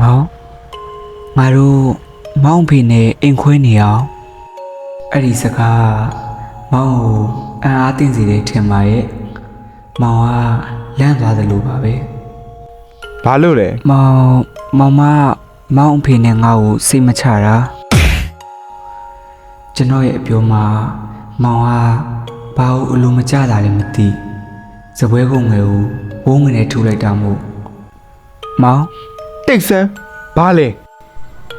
မောင်ငါတို့မောင်ဖေနဲ့အိမ်ခွဲနေအောင်အဲ့ဒီစကားမောင်ကိုအံ့အားသင့်စေတယ်ထင်ပါရဲ့မောင်ကလန့်သွားတယ်လို့ပါပဲဘာလို့လဲမောင်မောင်မမောင်အဖေနဲ့ငါ့ကိုစိတ်မချတာကျွန်တော်ရဲ့အပြောမှာမောင်ကဘာလို့အလိုမကျတာလဲမသိစပွဲကုန်းငယ်ကိုဘိုးငယ်နဲ့ထူလိုက်တာမို့ မောင်တိတ်ဆန်းဘာလဲ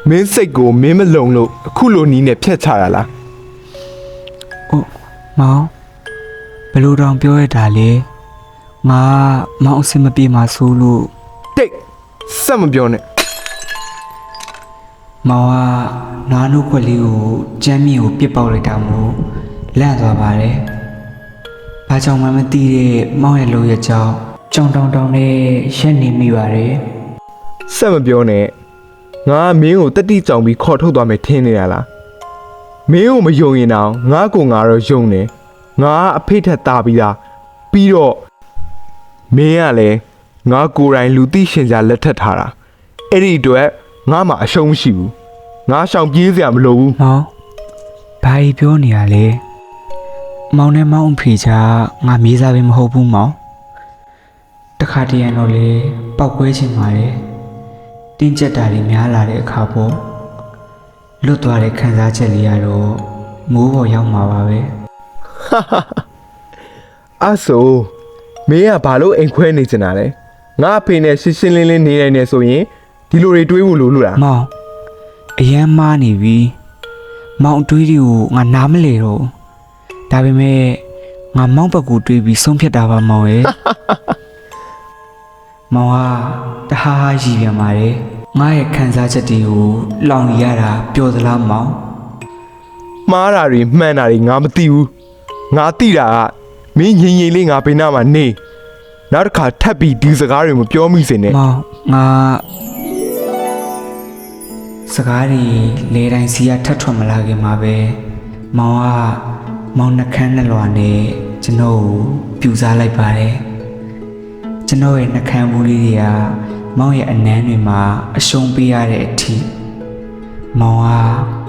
မင်းစိတ်ကိုမင်းမလုံလို့အခုလိုနီးနဲ့ဖြတ်ချတာလားအိုးမောင်ဘယ်လိုတောင်ပြောရတာလဲငါမောင်အစင်မပြေမှာဆိုလို့တိတ်စက်မပြောနဲ့မောင်ကနွားနို့ခွက်လေးကိုကြမ်းမြင့်ကိုပြစ်ပေါက်လိုက်တာမို့လန့်သွားပါတယ်။ဘာကြောင့်မှမသိတဲ့မောင်ရဲ့လိုရဲ့ကြောင့် ကြောင်တောင်တောင်နဲ့ရက်နေမိပါတယ်စက်မပြောနဲ့ငါကမင်းကိုတတိကြောင်ပြီးခေါ်ထုတ်သွားမယ်ထင်နေတာလားမင်းကိုမယုံရင်တော့ငါကိုငါတော့ယုံတယ်ငါကအဖေထက်တာပြီးသားပြီးတော့မင်းကလည်းငါကိုယ်တိုင်လူသိရှင်ကြလက်ထက်ထားတာအဲ့ဒီအတွက်ငါမှအရှုံးမရှိဘူးငါရှောင်ပြေးစရာမလိုဘူး။မောင်ဘာကြီးပြောနေရလဲ။မောင်နဲ့မောင်အဖေချာငါမြေးစားပဲမဟုတ်ဘူးမောင်။ တခါတရံတော့လေပောက်ကွဲချင်ပါတယ်။တင်းကျပ်တာတွေများလာတဲ့အခါပေါ့လွတ်သွားတဲ့ခံစားချက်လေးကတော့မိုးပေါ်ရောက်မှာပါပဲအဲ့ဆိုမင်းကဘာလို့အိမ်ခွဲနေချင်တာလဲငါအဖေနဲ့ရှင်းရှင်းလင်းလင်းနေနိုင်နေဆိုရင်ဒီလိုတွေတွေးဖို့လိုလို့လားမောင်အရန်မားနေပြီမောင်အတွေးတွေကိုငါနားမလဲတော့ဒါပေမဲ့ငါမောင်ဘက်ကိုတွေးပြီးဆုံးဖြတ်တာပါမောင်ရဲ့ မောင်ကတဟားဟားရည်ပြန်ပါတယ်ငါရဲ့ခံစားချက်တွေကိုလောင်ရရတာပျော်သလားမောင်မှားတာတွေမှန်တာတွေငါမသိဘူးငါသိတာကမင်းရင်ရင်လေးငါဘေးနားမှာနေနောက်တစ်ခါထပ်ပြီးဒီစကားတွေမပြောမိစေနဲ့မောင်ငါစကားတွေလေတိုင်းစီကထပ်ထွက်မလာခင်မှာပဲမောင်ကမောင်နှကန်းနှလွာနဲ့ကျွန်တော်ကိုပြူစားလိုက်ပါတယ် ကျွန်တော်ရဲ့နှကန်းဘူးလေးတွေကမောင်ရဲ့အနမ်းတွေမှာအရှုံးပေးရတဲ့အထိမောင်က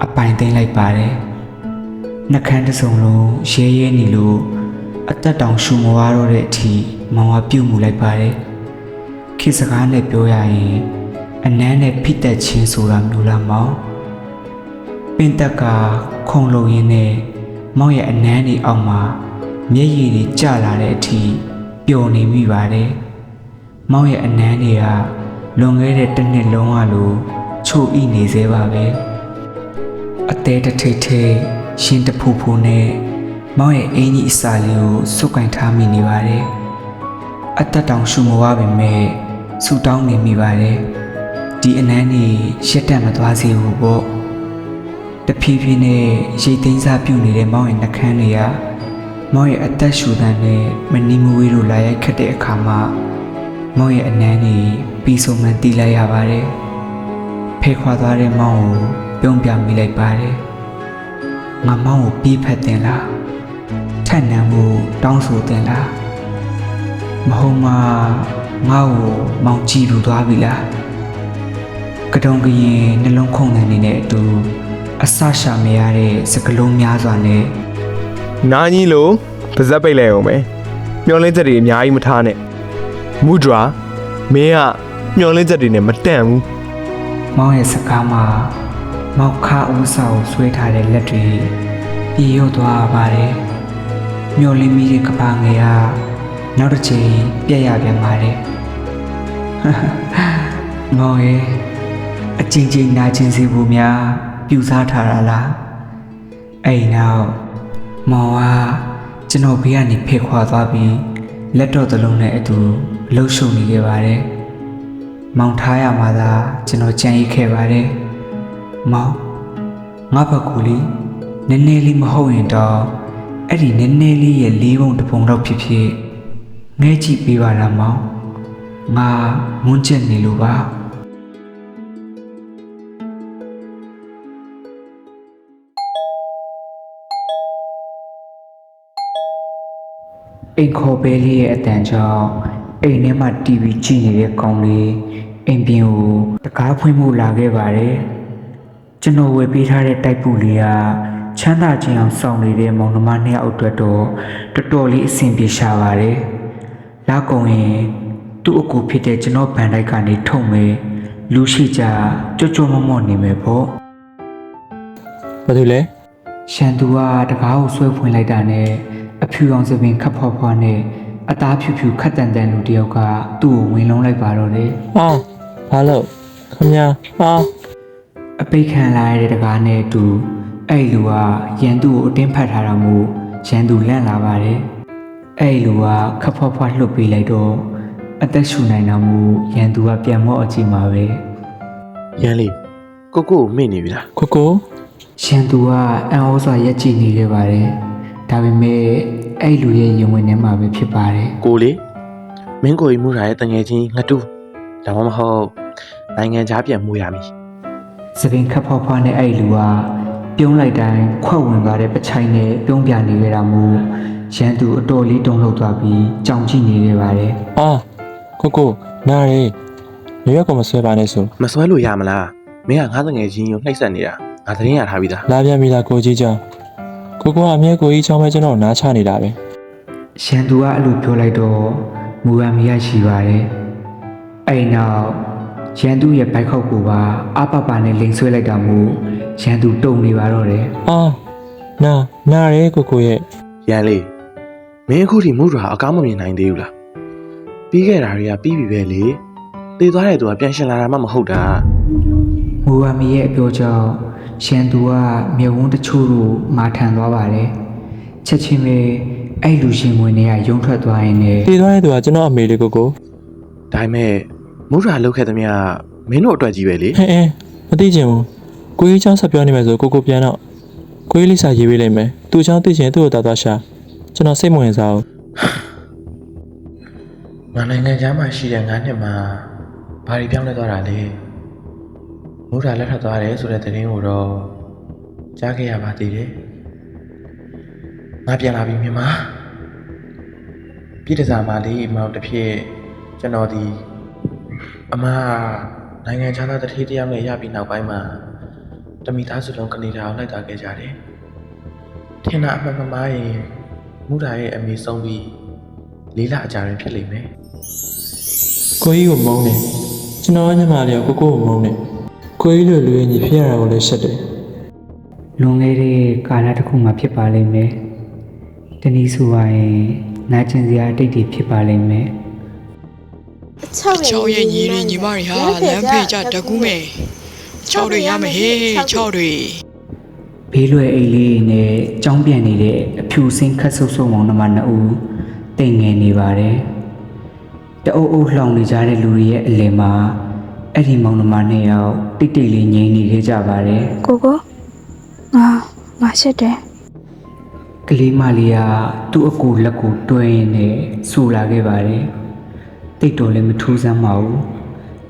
အပိုင်သိမ့်လိုက်ပါတယ်နှကန်းတစ်စုံလုံးရဲရဲနေလို့အသက်တောင်ရှူမွားတော့တဲ့အထိမောင်ကပြုတ်မှုလိုက်ပါတယ်ခေတ်စကားနဲ့ပြောရရင်အနမ်းနဲ့ဖိတက်ချင်းဆိုတာမျိုးလားမောင်ပင်တက်ကခုံလုံရင်းနဲ့မောင်ရဲ့အနမ်းဒီအောက်မှာမျက်ရည်တွေကျလာတဲ့အထိပျော်နေမိပါတယ် မောင်ရဲ့အနမ်းတွေကလွန်ခဲ့တဲ့တစ်နှစ်လုံးကလိုချို့ဣနေသေးပါပဲအသေးတစ်ထိတ်ထိတ်ရှင်တဖူဖူနဲ့မောင်ရဲ့အင်ကြီးအစာလေးကိုစုပ်ကင်ထားမိနေပါတယ်အသက်တောင်ရှူမဝပါမဲ့ဆူတောင်းနေမိပါတယ်ဒီအနမ်းနေရက်တက်မသွားစေဘူးပေါ့တဖြည်းဖြည်းနဲ့ရိတ်သိမ်းစားပြုတ်နေတဲ့မောင်ရဲ့နှကန်းတွေကမောင်ရဲ့အသက်ရှူတန်းနဲ့မနီမူဝေးတို့လာရိုက်ခတ်တဲ့အခါမှာ မောင်ရဲ့အနမ်းနေပြီးဆုံးမှန်တီးလိုက်ရပါတယ်ဖဲခွာသွားတဲ့မောင်ကိုပြုံးပြမိလိုက်ပါတယ်ငါမောင်ကိုပြေးဖက်တင်လားထက်နံမှုတောင်းဆိုတင်လားမဟုတ်မငါ့ကိုမောင်ကြည့်လူသွားပြီလားကတုံကရင်နှလုံးခုန်တဲ့နေနဲ့အတူအဆရှာမရတဲ့စကလုံးများစွာနဲ့နားကြီးလို့ပါဇက်ပိတ်လိုက်အောင်မယ်မျောလင်းချက်တွေအများကြီးမထားနဲ့ မူဒရာမင်းကမျောလင်းချက်တွေနဲ့မတန့်ဘူးမောင်ရဲ့စကားမှာမောက်ခဦးစာကိုဆွဲထားတဲ့လက်တွေပြေရုပ်သွားပါတယ်မျောလင်းမိတဲ့ကပါငယ်ကနောက်တစ်ချိန်ပြက်ရပြန်ပါတယ်မောင်ရဲ့အချင်းချင်းနာချင်းစီဘူးများပြူစားထားတာလားအဲ့ဒီနောက်မောင်ကကျွန်တော်ဘေးကနေဖေခွာသွားပြီးလက်တော့တစ်လုံးနဲ့အတူ လှုပ်ရှုပ်နေခဲ့ပါတယ်။မောင်ထားရမှသာကျွန်တော်ကြံ့ရိပ်ခဲ့ပါတယ်။မောင်ငါဘက်ကလေးနည်းနည်းလေးမဟုတ်ရင်တော့အဲ့ဒီနည်းနည်းလေးရဲ့လေးပုံတစ်ပုံတော့ဖြစ်ဖြစ်ငဲကြည့်ပေးပါလားမောင်။ငါမွန်းကျက်နေလို့ပါ။အိမ်ခေါ်ပဲလေးရဲ့အတန်ကြောင့် အိမ်ထဲမှာ TV ကြည့်နေတဲ့ကောင်လေးအိမ်ပြင်ကိုတကားဖွင့်မှုလာခဲ့ပါတယ်ကျွန်တော်ဝယ်ပေးထားတဲ့တိုက်ပူလေးကချမ်းသာခြင်းအောင်စောင့်နေတဲ့မောင်နှမနှစ်ယောက်အတွက်တော့တော်တော်လေးအဆင်ပြေရှာပါတယ်လာကုန်ရင်သူ့အကူဖြစ်တဲ့ကျွန်တော်ဗန်တိုက်ကနေထုံမယ်လူရှိကြကြွကြွမမော့နေမယ်ပေါ့ဘာလို့လဲရှန်သူကတကားကိုဆွဲဖွင့်လိုက်တာနဲ့အဖြူအောင်စပင်ခတ်ဖွားဖွားနဲ့ အသားဖြူဖြူခတ်တန်တန်လူတစ်ယောက်ကသူ့ကိုဝင်လုံးလိုက်ပါတော့တယ်အာဘာလို့ခမညာအာအပိတ်ခံလာရတဲ့တကားနဲ့အတူအဲ့လူကရန်သူကိုအတင်းဖတ်ထားတာမို့ရန်သူလန့်လာပါတယ်အဲ့လူကခတ်ဖွားဖွားလှုပ်ပေးလိုက်တော့အသက်ရှူနိုင်တာမို့ရန်သူကပြန်မော့အကြည့်မှာပဲရန်လေးကိုကိုကိုမေ့နေပြီလားကိုကိုရန်သူကအံ့ဩစွာရက်ကြည့်နေခဲ့ပါတယ်ဒါပေမဲ့ အဲ့လူရဲ့ရင်ဝင်ထဲမှာပဲဖြစ်ပါတယ်ကိုလေးမင်းကိုကြီးမူတာရဲ့တငယ်ချင်းငတူဒါမှမဟုတ်နိုင်ငံခြားပြန်မူရမည်စပင်ခတ်ဖောက်ဖွားနဲ့အဲ့လူကပြုံးလိုက်တိုင်းခွက်ဝင်သွားတဲ့ပချိုင်နဲ့ပြုံးပြနေကြတာမို့ရန်သူအတော်လေးတုံ့လှုပ်သွားပြီးကြောင်ကြည့်နေခဲ့ပါတယ်အာကိုကိုနားရေရွက်ကမဆွဲပါနဲ့ဆိုမစွဲလို့ရမလားမင်းကငါတငယ်ချင်းကိုနှိပ်စက်နေတာငါသတင်းရထားပြီးသားလာပြန်ပြီလားကိုကြီးကြောင့် ကိုကိုကအမြဲကိုကြီးချောင်းပဲကျွန်တော်နားချနေတာပဲရန်သူကအဲ့လိုပြောလိုက်တော့မူရမီရရှိပါတယ်အဲ့နောက်ရန်သူရဲ့ဘိုက်ခောက်ကိုပါအပပနဲ့လိန်ဆွဲလိုက်တာမို့ရန်သူတုံနေပါတော့တယ်အာနာနားရေကိုကိုရဲ့ရန်လေးမင်းအခုထိမူတာအကောင်းမမြင်နိုင်သေးဘူးလားပြီးခဲ့တာတွေကပြီးပြီပဲလေသေသွားတဲ့သူကပြန်ရှင်လာတာမှမဟုတ်တာမူရမီရဲ့အပြောကြောင့် ရန်သူကမြေဝန်းတချို့ကိုမာထန်သွားပါတယ်ချက်ချင်းပဲအဲ့လူရှင်ဝင်တွေကယုံထွက်သွားရင်လည်းတည်သွားတဲ့သူကကျွန်တော်အမေလေးကိုကိုဒါပေမဲ့မူတာလောက်ခဲ့သမျှမင်းတို့အတွက်ကြီးပဲလေဟဲ့အဲမသိချင်ဘူးကိုကြီးချောင်းဆက်ပြောနေမယ်ဆိုကိုကိုပြန်တော့ကိုကြီးလိစာရေးပေးလိုက်မယ်သူချောင်းသိချင်သူ့ကိုတာတာရှာကျွန်တော်စိတ်မဝင်စားဘူးငါနိုင်ငံခြားမှာရှိတဲ့ငါနှစ်မှာဘာတွေပြောင်းလဲသွားတာလဲ မူတာလက်ထပ်သွားတယ်ဆိုတဲ့သတင်းကိုတော့ကြားခဲ့ရပါသေးတယ်ငါပြန်လာပြီမြန်မာပြည်တစားမလေးအမောင်တစ်ဖြစ်ကျွန်တော်ဒီအမနိုင်ငံခြားသားတစ်ထေးတစ်ယောက်နဲ့ရပြီးနောက်ပိုင်းမှာတမိသားစုလုံးကနေဒါအောင်လိုက်တာခဲ့ကြတယ်ထင်တာအမှန်မမားရင်မူတာရဲ့အမေဆုံးပြီးလေးလအကြာရင်ဖြစ်လိမ့်မယ်ကိုကြီးကိုမုန်းတယ်ကျွန်တော်ညမလေးကကိုကိုကိုမုန်းတယ် ကိုကြီးလိုလူရင်းကြီးဖြစ်ရတာကိုလည်းရှက်တယ်လွန်ခဲ့တဲ့ကာလတစ်ခုမှဖြစ်ပါလိမ့်မယ်တနည်းဆိုပါရင်နာကျင်စရာအတိတ်တွေဖြစ်ပါလိမ့်မယ်ချောက်ရဲ့ညီရင်ညီမတွေဟာလမ်းဖေးကြတကူးမယ်ချောက်တွေရမယ်ဟေးချောက်တွေဘေးလွယ်အိတ်လေးနဲ့ကြောင်းပြန်နေတဲ့အဖြူစင်းခတ်ဆုပ်ဆုပ်မောင်နှမနှစ်ဦးတိမ်ငယ်နေပါတယ်တအုပ်အုပ်လှောင်နေကြတဲ့လူတွေရဲ့အလယ်မှာ အဲ့ဒီမောင်နှမနှစ်ယောက်တိတ်တိတ်လေးငြိမ်နေခဲ့ကြပါတယ်ကိုကိုငါငါရှက်တယ်ကလေးမလေးကသူ့အကူလက်ကိုတွဲရင်းနဲ့ဆူလာခဲ့ပါတယ်တိတ်တော်လည်းမထူးဆန်းပါဘူး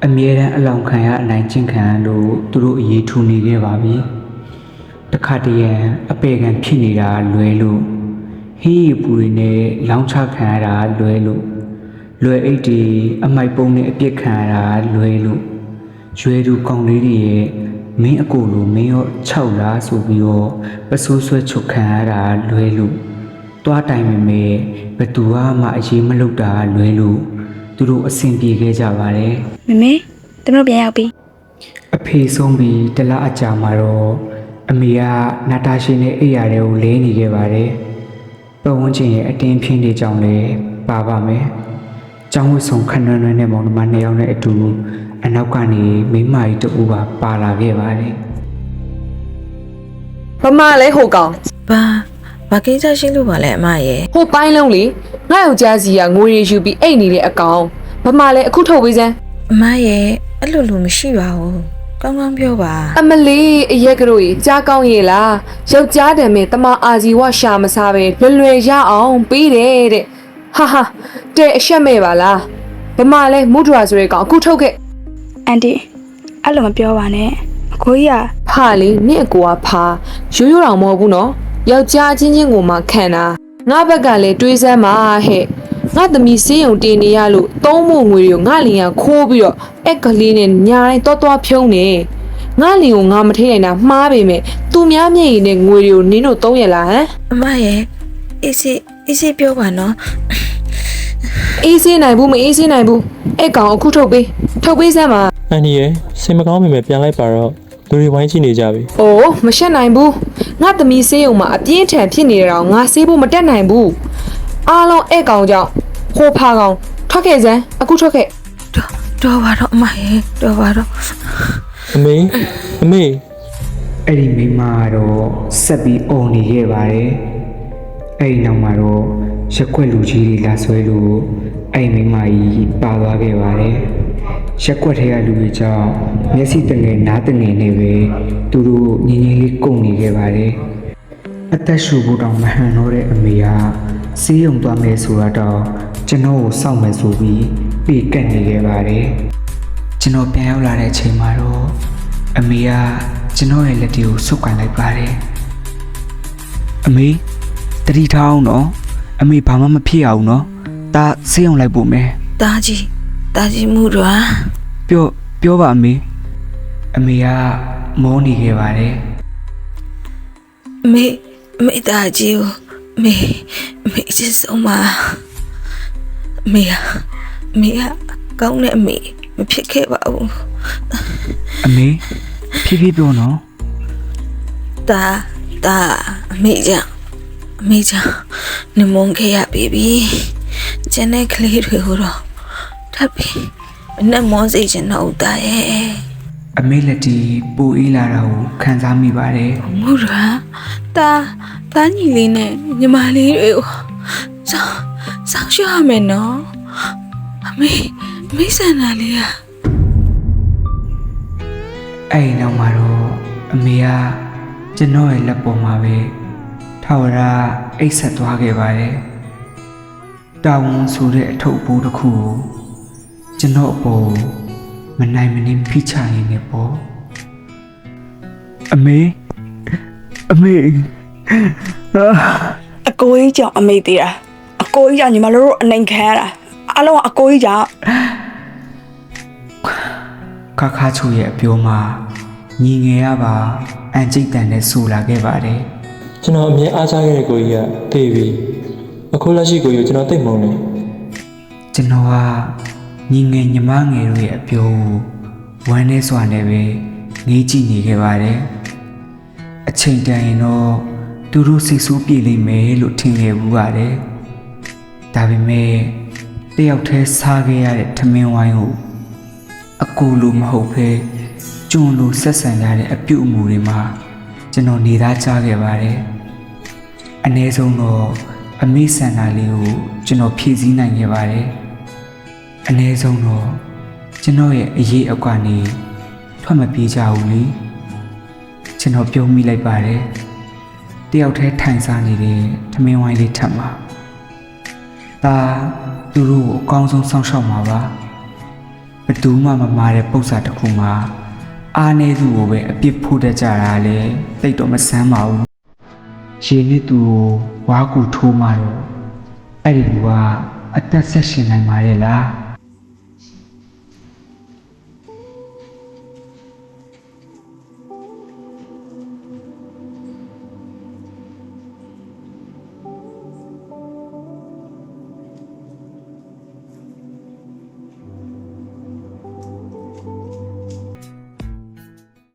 အမြဲတမ်းအလောင်ခံရအနိုင်ကျင့်ခံရလို့သူတို့အေးထူနေခဲ့ပါပြီတခါတည်းရန်အပေခံဖြစ်နေတာလွဲလို့ဟင်းရီပူတွေနဲ့လောင်းချခံရတာလွဲလို့လွယ်အိတ်တွေအမိုက်ပုံနဲ့အပြစ်ခံရတာလွဲလို့ ရွယ်သူကောင်လေးတွေရဲ့မင်းအကိုလိုမင်းရော6လားဆိုပြီးတော့ပစိုးဆွဲချုပ်ခံရတာလွဲလို့တွားတိုင်မမေဘသူကမှအရေးမလုပ်တာလွဲလို့သူတို့အဆင်ပြေခဲ့ကြပါတယ်မမေသူတို့ပြန်ရောက်ပြီအဖေဆုံးပြီးတလအကြာမှာတော့အမေကနာတာရှင်နဲ့အိပ်ရာတွေကိုလဲနေခဲ့ပါတယ်။ပတ်ဝန်းကျင်ရဲ့အတင်းဖြင်းတွေကြောင့်လည်းပါပါမယ်။ ကျောင်းဝတ်ဆောင်ခဏနွမ်းနွမ်းနဲ့မောင်နှမနှစ်ယောက်နဲ့အတူအနောက်ကနေမိန်းမကြီးတူပါပါလာခဲ့ပါတယ်ဘမလဲဟိုကောင်ဘာဘာကိစ္စရှိလို့ပါလဲအမရဲ့ဟိုပိုင်းလုံးလေငါ့ယောက်ျားစီကငွေရယူပြီးအိတ်နေတဲ့အကောင်ဘမလဲအခုထုတ်ပေးစမ်းအမရဲ့အဲ့လိုလိုမရှိပါဘူးကောင်းကောင်းပြောပါအမလေးအရက်ကတို့ကြီးကြားကောင်းရဲ့လားယောက်ျားတံမဲ့တမအာဇီဝရှာမစားပဲလွယ်လွယ်ရအောင်ပေးတယ်တဲ့ ဟာဟာတဲ့အရှက်မဲ့ပါလားဘမလဲမုဒရာဆိုတဲ့ကောင်အခုထုတ်ခဲ့အန်တီအဲ့လိုမပြောပါနဲ့အကိုကြီးကဖာလေနင့်အကိုကဖာရိုးရိုးတော်မဟုတ်ဘူးနော်ယောက်ျားချင်းချင်းကိုမှခံတာငါဘက်ကလည်းတွေးစမ်းပါဟဲ့ငါသမီးစေးရုံတင်နေရလို့သုံးဖို့ငွေတွေကိုငါလင်ကခိုးပြီးတော့အက်ကလေးနဲ့ညာတိုင်းတောသွားဖြုံးနေငါလင်ကိုငါမထိနိုင်တာမှားပေမဲ့သူများမျက်ရည်နဲ့ငွေတွေကိုနင်းတို့သုံးရလားဟမ်အမရဲ့အေးစေးအေးစေးပြောပါနော် အေးစေးနိုင်ဘူးမအေးစေးနိုင်ဘူးအဲ့ကောင်အခုထုတ်ပေးထုတ်ပေးစမ်းပါအန်ဒီရဲ့စိတ်မကောင်းပေမဲ့ပြန်လိုက်ပါတော့လူတွေဝိုင်းကြည့်နေကြပြီ။အိုးမရှက်နိုင်ဘူး။ငါသမီးဆေးရုံမှာအပြင်းထန်ဖြစ်နေတယ်တော့ငါဆေးဖို့မတက်နိုင်ဘူး။အားလုံးအဲ့ကောင်ကြောင့်ဟိုဖာကောင်ထွက်ခဲ့စမ်းအခုထွက်ခဲ့တော်တော်ပါတော့အမရဲ့တော်ပါတော့အမေအမေအဲ့ဒီမိန်းမကတော့ဆက်ပြီးអော်နေခဲ့ပါတယ်အဲ့ဒီနောက်မှာတော့ ရက်ွက်လူကြီးတွေလာဆွဲလို့အဲ့ဒီမိန်းမကြီးပါသွားခဲ့ပါတယ်ရက်ွက်ထဲကလူတွေကြောင့်မျက်စိတငယ်နားတငယ်နဲ့ပဲသူတို့ငင်းငင်းလေးကုန်နေခဲ့ပါတယ်အသက်ရှူဖို့တောင်မဟန်တော့တဲ့အမေကစေးရုံသွားမယ်ဆိုတော့ကျွန်တော်ကိုစောင့်မယ်ဆိုပြီးပြေကတ်နေခဲ့ပါတယ်ကျွန်တော်ပြန်ရောက်လာတဲ့အချိန်မှာတော့အမေကကျွန်တော်ရဲ့လက်တွေကိုဆုပ်ကန်လိုက်ပါတယ်အမေတတိထားအောင်နော် အမေဘာမှမဖြစ်အောင်နော်ဒါဆေးအောင်လိုက်ဖို့မယ်တာကြီးတာကြီးမှုတော့ပြောပြောပါအမေအမေကမောနေခဲ့ပါတယ်မေမေတာကြီးကိုမေမေချစ်ဆုံးပါမေကမေကကောင်းတဲ့အမေမဖြစ်ခဲ့ပါဘူးအမေဖြည်းဖြည်းပြောနော်တာတာအမေကြောင့် အမေကြောင့်နမုန်းခဲ့ရပြီပြီကျန်တဲ့ကလေးတွေကိုတော့ထပ်ပြီးမနဲ့မောစေချင်တော့ဦးတာရဲ့အမေလက်တီပူအေးလာတာကိုခံစားမိပါတယ်မူရာတာတာညီလေးနဲ့ညီမလေးတွေကိုစောင်းစောင်းရှောက်ရမယ်နော်အမေအမေဆန္ဒလေးอ่ะအဲ့ဒီနောက်မှာတော့အမေကကျွန်တော်ရဲ့လက်ပေါ်မှာပဲ ထာဝရအိတ်ဆက်သွားခဲ့ပါတယ်တာဝန်ဆိုတဲ့အထုပ်ပိုးတစ်ခုကိုကျွန်တော်အပေါ်မနိုင်မနှင်းဖိချရင်းနဲ့ပေါ့အမေအမေအာအကိုကြီးကြောင့်အမေသေးတာအကိုကြီးကြောင့်ညီမတို့အနိုင်ခံရတာအလုံးကအကိုကြီးကြောင့်ခါခါချိုရဲ့အပြောမှာညီငယ်ရပါအန်ကျိတ်တန်နဲ့ဆူလာခဲ့ပါတယ် ကျွန်တော်အမြင်အားချခဲ့တဲ့ကိုကြီးကတေးပြီအခုလက်ရှိကိုကြီးကိုကျွန်တော်သိမ့်မုံနေကျွန်တော်ကညီငယ်ညီမငယ်တို့ရဲ့အပြောကိုဝမ်းနေစွာနဲ့ပဲငေးကြည့်နေခဲ့ပါတယ်အချိန်တန်ရင်တော့သူတို့စိတ်ဆိုးပြေလိမ့်မယ်လို့ထင်ခဲ့ဘူးပါတယ်ဒါပေမဲ့တယောက်တည်းစားခဲ့ရတဲ့ထမင်းဝိုင်းကိုအကူလိုမဟုတ်ဘဲကျွန်းလိုဆက်ဆံရတဲ့အပြုအမူတွေမှာကျွန်တော်နေသားကြခဲ့ပါတယ် အ ਨੇ ဆုံးတော့အမိဆန္ဒလေးကိုကျွန်တော်ဖြည့်ဆည်းနိုင်ခဲ့ပါတယ်အ ਨੇ ဆုံးတော့ကျွန်တော်ရဲ့အရေးအကွာနေထွက်မပြေးကြဘူးလေကျွန်တော်ပြုံးမိလိုက်ပါတယ်တယောက်တည်းထိုင်စားနေတဲ့ထမင်းဝိုင်းလေးထပ်မှာဒါသူတို့ကိုအကောင်းဆုံးစောင့်ရှောက်မှာပါဘယ်သူမှမမာတဲ့ပု္ပ္ပစာတစ်ခုမှာအားနေသူကိုပဲအပြစ်ဖို့တတ်ကြတာလေတိတ်တော့မဆန်းပါဘူး ရေနစ်သူကိုဝါကူထိုးမှတော့အဲ့ဒီလူကအသက်ဆက်ရှင်နိုင်ပါရဲ့လား